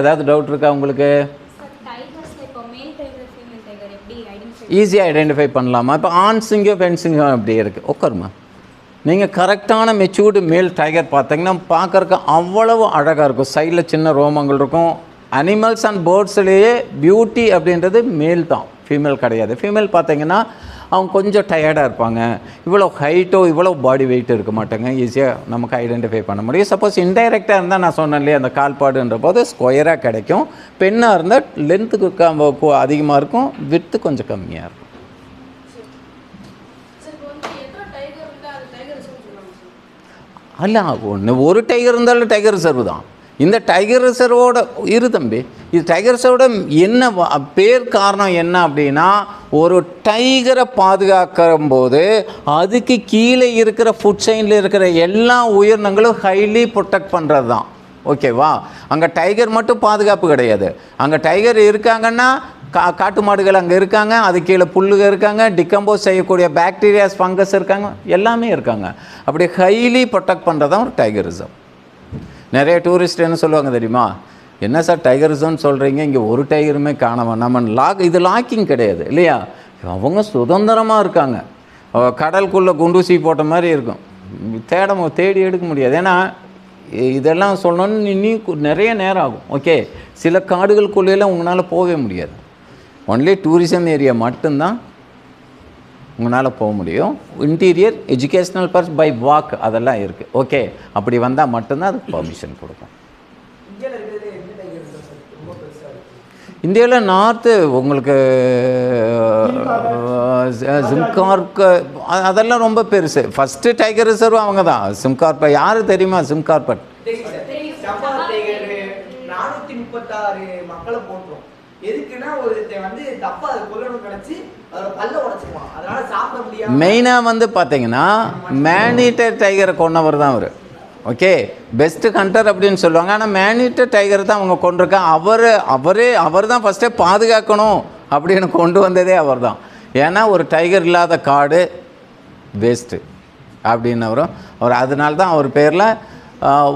ஏதாவது டவுட் இருக்கா உங்களுக்கு? ஈஸியாக ஐடென்டிஃபை பண்ணலாமா? இப்போ பெண் சிங்கம் அப்படி இருக்குது உட்காருமா நீங்கள் கரெக்டான மெச்சூர்டு மேல் டைகர் பார்த்தீங்கன்னா பார்க்கறக்கு அவ்வளவு அழகாக இருக்கும். சைடில் சின்ன ரோமங்கள் இருக்கும். அனிமல்ஸ் அண்ட் பேர்ட்ஸ்லேயே பியூட்டி அப்படின்றது மேல் தான். ஃபீமேல் கிடையாது. ஃபீமேல் பார்த்தீங்கன்னா அவங்க கொஞ்சம் டயர்டாக இருப்பாங்க. இவ்வளோ ஹைட்டோ இவ்வளோ பாடி வெயிட் இருக்க மாட்டாங்க. ஈஸியாக நமக்கு ஐடென்டிஃபை பண்ண முடியும். சப்போஸ் இன்டைரக்டாக இருந்தால் நான் சொன்னேன் இல்லையா அந்த கால்பாடுன்ற போது ஸ்கொயராக கிடைக்கும். பெண்ணாக இருந்தால் லென்த்துக்கு அதிகமாக இருக்கும் வித்து கொஞ்சம் கம்மியாக இருக்கும். அல்ல ஒன்று ஒரு டைகர் இருந்தாலும் டைகர் ரிசர்வ் தான். இந்த டைகர் ரிசர்வோட இரு தம்பி. இது டைகர் ரிசர்வோட என்ன பேர் காரணம் என்ன அப்படின்னா ஒரு டைகரை பாதுகாக்கும் போது அதுக்கு கீழே இருக்கிற ஃபுட் செயினில் இருக்கிற எல்லா உயிரினங்களும் ஹைலி ப்ரொட்டக்ட் பண்ணுறது தான் ஓகேவா அங்கே டைகர் மட்டும் பாதுகாப்பு கிடையாது. அங்கே டைகர் இருக்காங்கன்னா கா காட்டு மாடுகள் அங்கே இருக்காங்க அது கீழே புல்லுக இருக்காங்க டிகம்போஸ் செய்யக்கூடிய பாக்டீரியாஸ் ஃபங்கஸ் இருக்காங்க எல்லாமே இருக்காங்க. அப்படி ஹைலி ப்ரொட்டக்ட் பண்ணுறது தான் ஒரு டைகர் ரிசர்வ் நிறைய டூரிஸ்ட் என்ன சொல்லுவாங்க தெரியுமா? என்ன சார் டைகர் ரிசர்வ்னு சொல்கிறீங்க இங்கே ஒரு டைகருமே காணாம நம்ம லாக் இது லாக்கிங் கிடையாது இல்லையா? அவங்க சுதந்திரமாக இருக்காங்க. கடலுக்குள்ளே குண்டூசி போட்ட மாதிரி இருக்கும். தேட தேடி எடுக்க முடியாது. ஏன்னா இதெல்லாம் சொல்லணும்னு நீ- நிறைய நேரம் ஆகும். ஓகே? சில காடுகளுக்குள்ளேலாம் உங்களால் போகவே முடியாது. ஒன்லி டூரிசம் ஏரியா மட்டும்தான் உங்களால் போக முடியும். Interior educational purse by walk அதெல்லாம் இருக்குது ஓகே அப்படி வந்தால் மட்டும்தான் அதுக்கு பர்மிஷன் கொடுக்கும். இந்தியாவில் நார்த்து உங்களுக்கு சிம்கார்க்கு அதெல்லாம் ரொம்ப பெருசு. ஃபஸ்ட்டு டைகர் ரிசர்வ் அவங்க தான் சிம்கார்பை யார் தெரியுமா சிம்கார்பட் நானூற்றி முப்பத்தாறு மக்களை போட்டுரும். எதுக்குன்னா ஒருத்தன் வந்து தப்பா அதை கொல்லணும் கிடச்சி மெயினாக வந்து பார்த்தீங்கன்னா மேனிட்டர் டைகரை கொண்டவர் தான் அவர். ஓகே பெஸ்ட்டு ஹண்டர் அப்படின்னு சொல்லுவாங்க. ஆனால் மேனிட்டர் டைகர் தான் அவங்க கொண்டிருக்காங்க அவர் அவரே அவர் தான் ஃபஸ்ட்டே பாதுகாக்கணும் அப்படின்னு கொண்டு வந்ததே அவர் தான். ஏன்னா ஒரு டைகர் இல்லாத காடு வேஸ்ட்டு அப்படின்னவரும் அவர் அதனால தான் அவர் பேரில்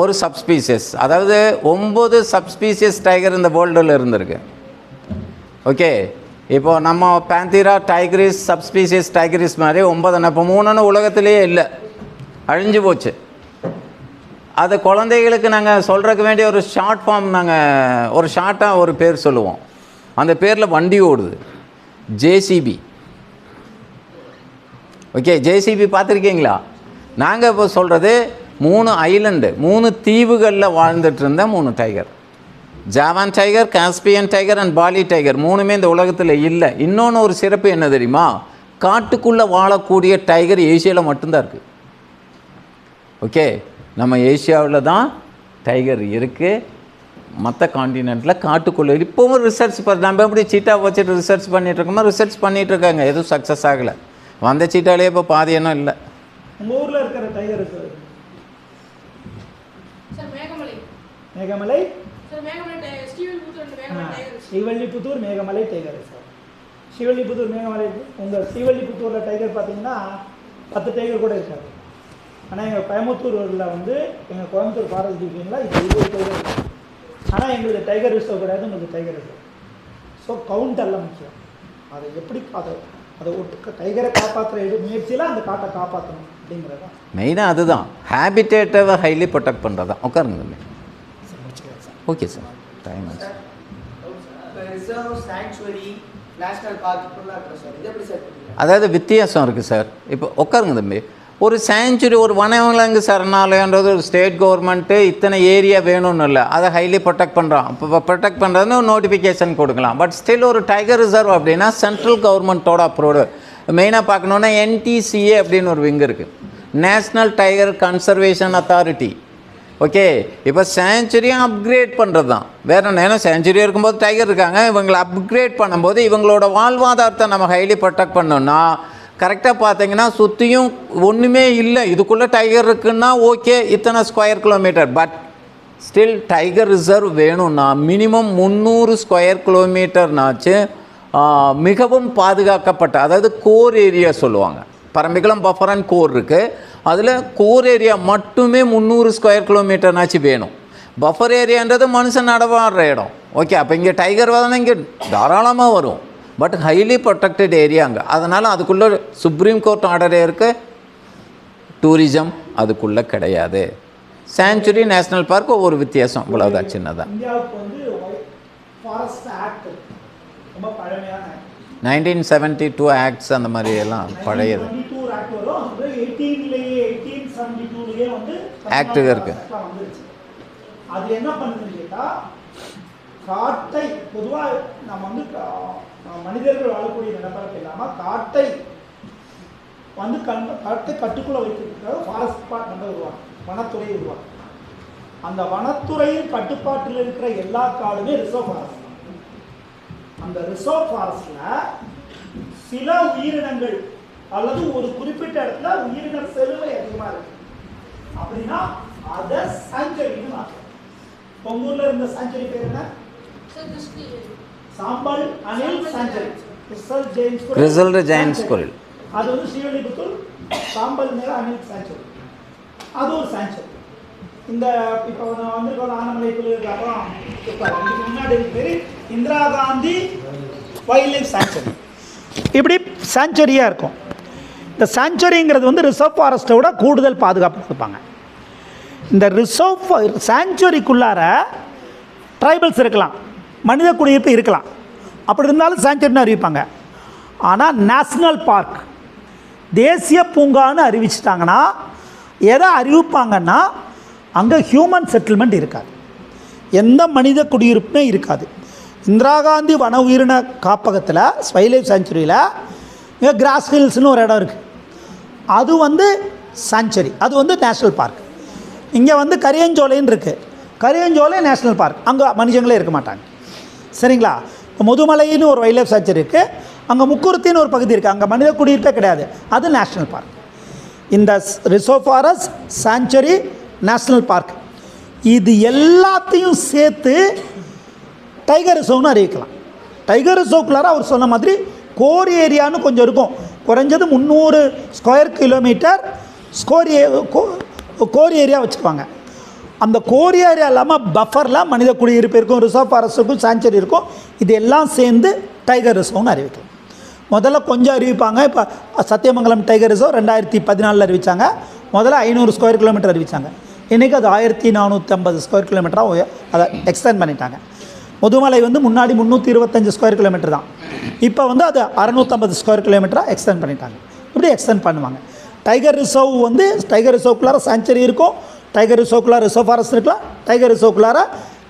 ஒரு சப்ஸ்பீசியஸ் அதாவது ஒம்பது சப்ஸ்பீசியஸ் டைகர் இந்த வேர்ல்டில் இருந்திருக்கு. ஓகே இப்போது நம்ம பேந்தீரா டைகரிஸ் சப்ஸ்பீசிஸ் டைகரிஸ் மாதிரி ஒன்பதுன்னு இப்போ மூணுன்னு உலகத்திலேயே இல்லை. அழிஞ்சு போச்சு. அது குழந்தைகளுக்கு நாங்கள் சொல்கிறதுக்கு வேண்டிய ஒரு ஷார்ட் ஃபார்ம் நாங்கள் ஒரு ஷார்ட்டாக ஒரு பேர் சொல்லுவோம். அந்த பேரில் வண்டி ஓடுது. ஜேசிபி ஓகே ஜேசிபி பார்த்துருக்கீங்களா? நாங்கள் இப்போ சொல்கிறது மூணு ஐலண்டு மூணு தீவுகளில் வாழ்ந்துட்டு இருந்த மூணு tiger Javan tiger Caspian tiger and Bali tiger மூணுமே இந்த உலகத்தில் இல்லை. இன்னொன்று ஒரு சிறப்பு என்ன தெரியுமா? காட்டுக்குள்ளே வாழக்கூடிய டைகர் ஏசியாவில் மட்டும்தான் இருக்குது ஓகே நம்ம ஏசியாவில் தான் டைகர் இருக்குது மற்ற காண்டினெண்ட்டில் காட்டுக்குள்ளே இப்போவும் ரிசர்ச் பண்ண நம்ம எப்படி சீட்டா வச்சுட்டு ரிசர்ச் பண்ணிட்டு இருக்கோமோ ரிசர்ச் பண்ணிட்டு இருக்காங்க. எதுவும் சக்ஸஸ் ஆகலை. வந்த சீட்டாலே இப்போ பாதி இன்னும் இல்லை. ஊரில் இருக்கிற டைகர் மேகமலை. மேகமலை? சார் மேகமலை டை ஸ்டீவன் பூத் ரெண்டு Meghamalai tiger Srivilliputhur Meghamalai tiger reserve Srivilliputhur Meghamalai உங்கள் ஸ்ரீவல்லிபுத்தூரில் டைகர் பார்த்தீங்கன்னா பத்து டைகர் கூட இருக்காது. ஆனால் எங்கள் கோயம்புத்தூரில் வந்து எங்கள் கோயம்புத்தூர் ஃபாரஸ்ட் டிவிஷனில் இப்போ இருபது டைகர் இருக்கு. ஆனால் எங்களுக்கு டைகர் ரிசர்வ் கிடையாது உங்களுக்கு டைகர் ரிசர்வ் ஸோ கவுண்ட் எல்லாம் முக்கியம். அதை எப்படி அதை அதை ஒட்டு டைகரை காப்பாற்றுற முயற்சியில் அந்த காட்டை காப்பாற்றணும் அப்படிங்கிறது தான் மெயினாக அதுதான். ஹேபிட்டேட்டை ஹைலி ப்ரொடெக்ட் பண்ணுறது தான் உட்காருங்க சார் ஓகே சார். டைம் ஆச்சு. அதாவது வித்தியாசம் இருக்குது சார். இப்போ உட்காருங்க தம்பி. ஒரு சேஞ்சுரி ஒரு வனவிலங்கு சரணாலயன்றது ஒரு ஸ்டேட் கவர்மெண்ட்டு இத்தனை ஏரியா வேணும்னு இல்லை. அதை ஹைலி ப்ரொடெக்ட் பண்ணுறோம் இப்போ ப்ரொடெக்ட் பண்ணுறதுன்னு ஒரு நோட்டிஃபிகேஷன் கொடுக்கலாம். பட் ஸ்டில் ஒரு டைகர் ரிசர்வ் அப்படின்னா சென்ட்ரல் கவர்மெண்ட்டோட அப்ரூவ்டு மெயினாக பார்க்கணுன்னா என்டிசிஏ அப்படின்னு ஒரு விங் இருக்குது national tiger conservation authority okay இப்போ சேஞ்சுரியும் அப்கிரேட் பண்ணுறது தான் வேறு என்ன ஏன்னா சேஞ்சுரி இருக்கும்போது டைகர் இருக்காங்க. இவங்களை அப்கிரேட் பண்ணும்போது இவங்களோட வாழ்வாதாரத்தை நம்ம ஹைலி ப்ரொடெக்ட் பண்ணோம்னா கரெக்டாக பார்த்தீங்கன்னா சுற்றியும் ஒன்றுமே இல்லை. இதுக்குள்ளே டைகர் இருக்குன்னா ஓகே இத்தனை square kilometre but still tiger reserve வேணும்னா மினிமம் முந்நூறு ஸ்கொயர் கிலோமீட்டர்னாச்சு மிகவும் பாதுகாக்கப்பட்ட அதாவது கோர் ஏரியா சொல்லுவாங்க. பரம்பிக்குளம் பஃபர் அண்ட் கோர் இருக்குது அதில் கோர் ஏரியா மட்டுமே முந்நூறு ஸ்கொயர் கிலோமீட்டர்னாச்சும் வேணும். பஃபர் ஏரியான்றது மனுஷன் நடவாடுற இடம். ஓகே அப்போ இங்கே டைகர் வரணும் இங்கே தாராளமாக வரும். பட் ஹைலி ப்ரொடெக்டட் ஏரியாங்க அதனால் அதுக்குள்ளே சுப்ரீம் கோர்ட் ஆர்டரே இருக்குது டூரிசம் அதுக்குள்ளே கிடையாது. சாங்சுரி நேஷ்னல் பார்க் ஒரு வித்தியாசம். இவ்வளோதான் சின்னதாக இந்தியாவுக்கு வந்து ஃபாரஸ்ட் ஆக்ட் ரொம்ப பழமையான. நைன்டீன் செவன்ட்டி டூ ஆக்ட்ஸ் அந்த மாதிரி எல்லாம் பழையது. 1922 ஒரு act வரும். அது 18லயே 1872லயே வந்து Act இருக்கு. அது என்ன பண்ணுதுன்னு கேட்டா காட்டை பொதுவா நம்ம வந்து மனிதர்கள் வாழக்கூடிய நிலப்பரப்பு இல்லாம காட்டை வந்து கண் காட்டை கட்டுக்குள்ள வைக்கிறதுக்காக ஃபாரஸ்ட் டிபார்ட்மெண்ட் உருவாங்க வனத்துறை உருவாங்க அந்த வனத்துறையின் கட்டுப்பாட்டில் இருக்கிற எல்லா காடுமே ரிசர்வ் ஃபாரஸ்ட் அந்த ரிசர்வ் ஃபாரஸ்ட்ல சில உயிரினங்கள் அல்லது ஒரு குறிப்பிட்ட இடத்துல உயிரின செழுமை அதிகமா இருக்கு. அப்படின்னா அதை சாஞ்சரின்னு மாற்றணும் உங்க ஊர்ல இருந்த சாஞ்சரி பேர் என்ன? சாம்பல் அனில் சாஞ்சரி. Grizzled giant Grizzled giant squirrel. அது வந்து ஸ்ரீவல்லிபுத்தூர் சாம்பல் மேல அனில் சாஞ்சரி. அது ஒரு சாஞ்சரி இந்த இப்போ வந்திருக்கோம் ஆனமலை புலிகளுக்கு அப்புறம் இப்போ முன்னாடி பேர் Indira Gandhi wildlife sanctuary. இப்படி சாங்சுரியாக இருக்கும். இந்த சாங்சுரிங்கிறது வந்து ரிசர்வ் ஃபாரஸ்ட்டை விட கூடுதல் பாதுகாப்பு கொடுப்பாங்க. இந்த ரிசர்வ் சாங்சுரிக்குள்ளார ட்ரைபல்ஸ் இருக்கலாம். மனித குடியிருப்பு இருக்கலாம். அப்படி இருந்தாலும் சாங்சுரின்னு அறிவிப்பாங்க. ஆனால் நேஷ்னல் பார்க் தேசிய பூங்கான்னு அறிவிச்சிட்டாங்கன்னா எதை அறிவிப்பாங்கன்னா அங்கே ஹியூமன் செட்டில்மெண்ட் இருக்காது. எந்த மனித குடியிருப்புமே இருக்காது. இந்திரா காந்தி வன உயிரின காப்பகத்தில் ஸ்வைலைஃப் சாங்சுரியில் இங்கே கிராஸ் ஹில்ஸ்னு ஒரு இடம் இருக்குது அது வந்து சாங்சுரி அது வந்து நேஷ்னல் பார்க் இங்கே வந்து கரியஞ்சோலைன்னு இருக்குது கரியஞ்சோலை நேஷ்னல் பார்க் அங்கே மனுஷங்களே இருக்க மாட்டாங்க. சரிங்களா? இப்போ முதுமலைன்னு ஒரு வைல்ட் லைஃப் சாங்சுரி இருக்குது அங்கே முக்குருத்தின்னு ஒரு பகுதி இருக்குது அங்கே மனித குடியிருப்பே கிடையாது. அது நேஷ்னல் பார்க் இந்த reserve forest sanctuary national park இது எல்லாத்தையும் சேர்த்து டைகர் ரிசர்வ்னு அறிவிக்கலாம். டைகர் ரிசர்வ்குள்ளார அவர் சொன்ன மாதிரி கோர் ஏரியான்னு கொஞ்சம் இருக்கும். குறைஞ்சது முந்நூறு ஸ்கொயர் கிலோமீட்டர் ஸ்கோர் ஏ கோ- கோர் ஏரியா வச்சுக்குவாங்க. அந்த கோர் ஏரியா இல்லாமல் பஃபரில் மனித குடியிருப்பு இருக்கும் ரிசர்வ் ஃபாரஸ்ட் இருக்கும் சாங்சுரி இருக்கும். இது எல்லாம் சேர்ந்து டைகர் ரிசர்வ்னு அறிவிக்கலாம். முதல்ல கொஞ்சம் அறிவிப்பாங்க. இப்போ சத்தியமங்கலம் டைகர் ரிசர்வ் ரெண்டாயிரத்தி பதினாலில் அறிவிச்சாங்க. முதல்ல ஐநூறு ஸ்கொயர் கிலோமீட்டர் அறிவிச்சாங்க. இன்றைக்கி அது ஆயிரத்தி நானூற்றி ஐம்பது ஸ்கொயர் கிலோமீட்டராக அதை எக்ஸ்டெண்ட் பண்ணிட்டாங்க. முதுமலை வந்து முன்னாடி முந்நூற்றி இருபத்தஞ்சு ஸ்கொயர் கிலோமீட்டர் தான். இப்போ வந்து அது அறநூற்றம்பது ஸ்கொயர் கிலோமீட்டராக எக்ஸ்டெண்ட் பண்ணிட்டாங்க. இப்படி எக்ஸ்டெண்ட் பண்ணுவாங்க. டைகர் ரிசர்வ் வந்து டைகர் ரிசர்வ்குள்ளார சாங்சுரி இருக்கும். டைகர் ரிசர்வ்குள்ளார ரிசர்வ் ஃபாரஸ்ட் இருக்கலாம். டைகர் ரிசர்வ்குள்ளார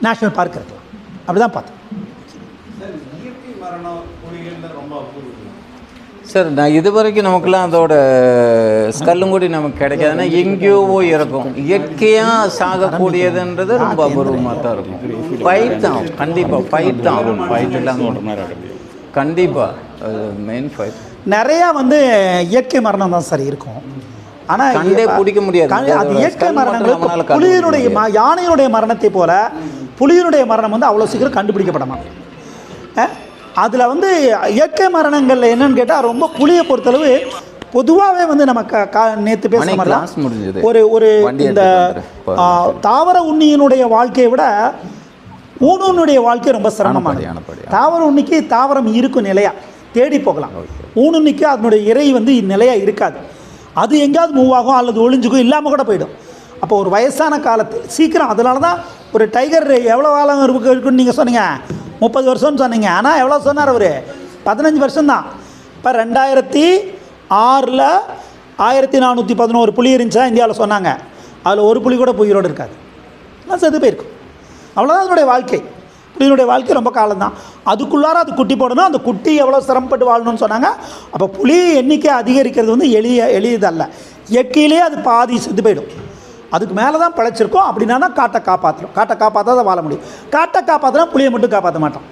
நேஷ்னல் பார்க் இருக்கலாம். அப்படி தான் பார்த்தோம் சார் இயற்கை மரணம் புலிகள்ல ரொம்ப அபூர்வம் சார் நான் இது வரைக்கும் நமக்குலாம் அதோட ஸ்கல்லும் நமக்கு கிடைக்காதுன்னா எங்கேயோ இருக்கும் இயற்கையாக சாகக்கூடியதுன்றது ரொம்ப அபூர்வமாக தான் இருக்கும். ஃபைட் தான். கண்டிப்பாக ஃபைட் தான். ஃபைட் இல்லாமல் கண்டிப்பாக மெயின் ஃபைட் நிறையா வந்து இயற்கை மரணம் தான் சார் இருக்கும். ஆனால் கண்டே பிடிக்க முடியாது. அது இயற்கை மரணங்கள் புலியினுடைய ம- யானையினுடைய மரணத்தை போல புலியினுடைய மரணம் வந்து அவ்வளோ சீக்கிரம் கண்டுபிடிக்கப்பட மாட்டேன் அதில் வந்து இயற்கை மரணங்களில் என்னன்னு கேட்டால் ரொம்ப புலியை பொறுத்தளவு பொதுவாகவே வந்து நம்ம க கா நேற்று மணி மாதிரி முடிஞ்சது. ஒரு ஒரு இந்த தாவர உண்ணியினுடைய வாழ்க்கையை விட ஊனுனுடைய வாழ்க்கை ரொம்ப சிரமமானது. தாவர உண்ணிக்கு தாவரம் இருக்கும் நிலையா? தேடி போகலாம். ஊனுண்ணிக்கு அதனுடைய இறை வந்து நிலையா இருக்காது. அது எங்கேயாவது மூவ் ஆகும் அல்லது ஒளிஞ்சுக்கும் இல்லாமல் கூட போயிடும். அப்போ ஒரு வயசான காலத்தில் சீக்கிரம் அதனால தான் ஒரு டைகர் எவ்வளோ காலம் இருக்கு இருக்குன்னு நீங்கள் சொன்னீங்க. முப்பது வருஷம்னு சொன்னீங்க. ஆனால் எவ்வளோ சொன்னார் அவர்? பதினஞ்சு வருஷம்தான். இப்போ ரெண்டாயிரத்தி ஆறில் ஆயிரத்தி நானூற்றி பதினோரு புலி இருந்துச்சா? இந்தியாவில் சொன்னாங்க. அதில் ஒரு புலி கூட புயிரோடு இருக்காது. நான் செத்து போயிருக்கும். அவ்வளோதான் அதனுடைய வாழ்க்கை. புலியினுடைய வாழ்க்கை ரொம்ப காலம்தான். அதுக்குள்ளார அது குட்டி போடணும். அந்த குட்டி எவ்வளோ சிரமப்பட்டு வாழணும்னு சொன்னாங்க. அப்போ புலி எண்ணிக்கை அதிகரிக்கிறது வந்து எளிய எளியதல்ல. இயற்கையிலே அது பாதி செத்து போயிடும். அதுக்கு மேலே தான் பிழைச்சிருக்கோம் அப்படின்னா காட்டை காப்பாற்றணும் காட்டை காப்பாற்றா தான் வாழ முடியும். காட்டை காப்பாற்றினா புளியை மட்டும் காப்பாற்ற மாட்டோம்.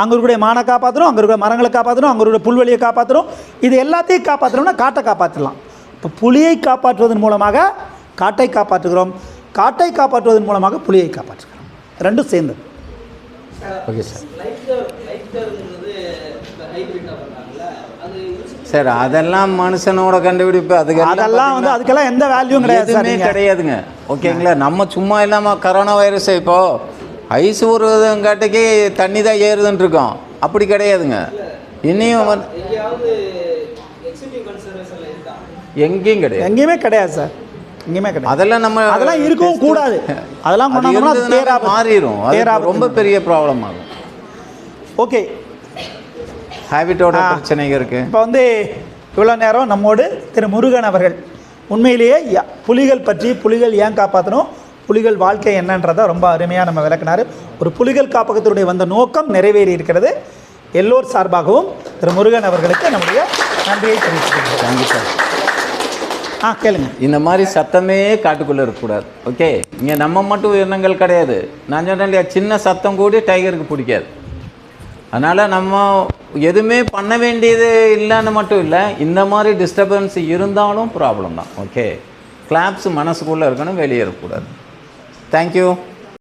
அங்கே இருக்கக்கூடிய மானை காப்பாற்றணும் அங்கே இருக்கிற மரங்களை காப்பாற்றணும் அங்கே இருக்கிற புல்வெளியை காப்பாற்றணும் இது எல்லாத்தையும் காப்பாற்றணும்னா காட்டை காப்பாற்றலாம் இப்போ புலியை காப்பாற்றுவதன் மூலமாக காட்டை காப்பாற்றுகிறோம். காட்டை காப்பாற்றுவதன் மூலமாக புலியை காப்பாற்றுகிறோம். ரெண்டும் சேர்ந்தது. ஓகே சார் லைஃப் லைஃப் ஸ்டைல்ங்கிறது ஹைபிரிட்டாக பண்ணாங்கல்ல அது சார் அதெல்லாம் மனுஷனோட கண்டுபிடிப்பு. அதுக்கு அதெல்லாம் வந்து அதுக்கெல்லாம் எந்த வேல்யூவும் கிடையாது சார் எதுவுமே. கிடையாதுங்க. ஓகேங்களா? நம்ம சும்மா இல்லாமல் கரோனா வைரஸ் இப்போ ஐஸ் ஊறுவதுங்காட்டிக்கு தண்ணி தான் ஏறுதுன்னு இருக்கோம். அப்படி கிடையாதுங்க. இனியும் எங்கேயும் கிடையாது. எங்கேயுமே கிடையாது சார் எங்கேயுமே கிடையாது. அதெல்லாம் நம்ம அதெல்லாம் இருக்கவும் கூடாது. அதெல்லாம். மாறிடும். ரொம்ப பெரிய ப்ராப்ளம் ஆகும். ஓகே ஹேபிட்டோட. பிரச்சனைங்க இருக்கு. இப்போ வந்து இவ்வளோ நேரம் நம்மோடு திரு முருகன் அவர்கள். உண்மையிலேயே புலிகள் பற்றி புலிகள் ஏன் காப்பாற்றணும் புலிகள் வாழ்க்கை என்னன்றதை ரொம்ப அருமையாக நம்ம விளக்குனாரு. ஒரு புலிகள் காப்பகத்தினுடைய வந்த நோக்கம் நிறைவேறி இருக்கிறது. எல்லோர் சார்பாகவும் திரு முருகன் அவர்களுக்கு நம்முடைய நன்றியை தெரிவித்துக்கிறோம் சார் ஆ கேளுங்க. இந்த மாதிரி சத்தமே காட்டுக்குள்ளே இருக்கக்கூடாது. ஓகே? இங்கே நம்ம மட்டும் உயிரினங்கள் கிடையாது. நான் சொன்னேன் இல்லையா சின்ன சத்தம் கூட டைகருக்கு பிடிக்காது. அதனால் நம்ம எதுவுமே பண்ண வேண்டியது இல்லைன்னு மட்டும் இல்லை இந்த மாதிரி டிஸ்டர்பன்ஸ் இருந்தாலும் ப்ராப்ளம் தான். ஓகே கிளாப்ஸ் மனசுக்குள்ளே இருக்கணும் வெளியே இருக்கக்கூடாது. தேங்க்யூ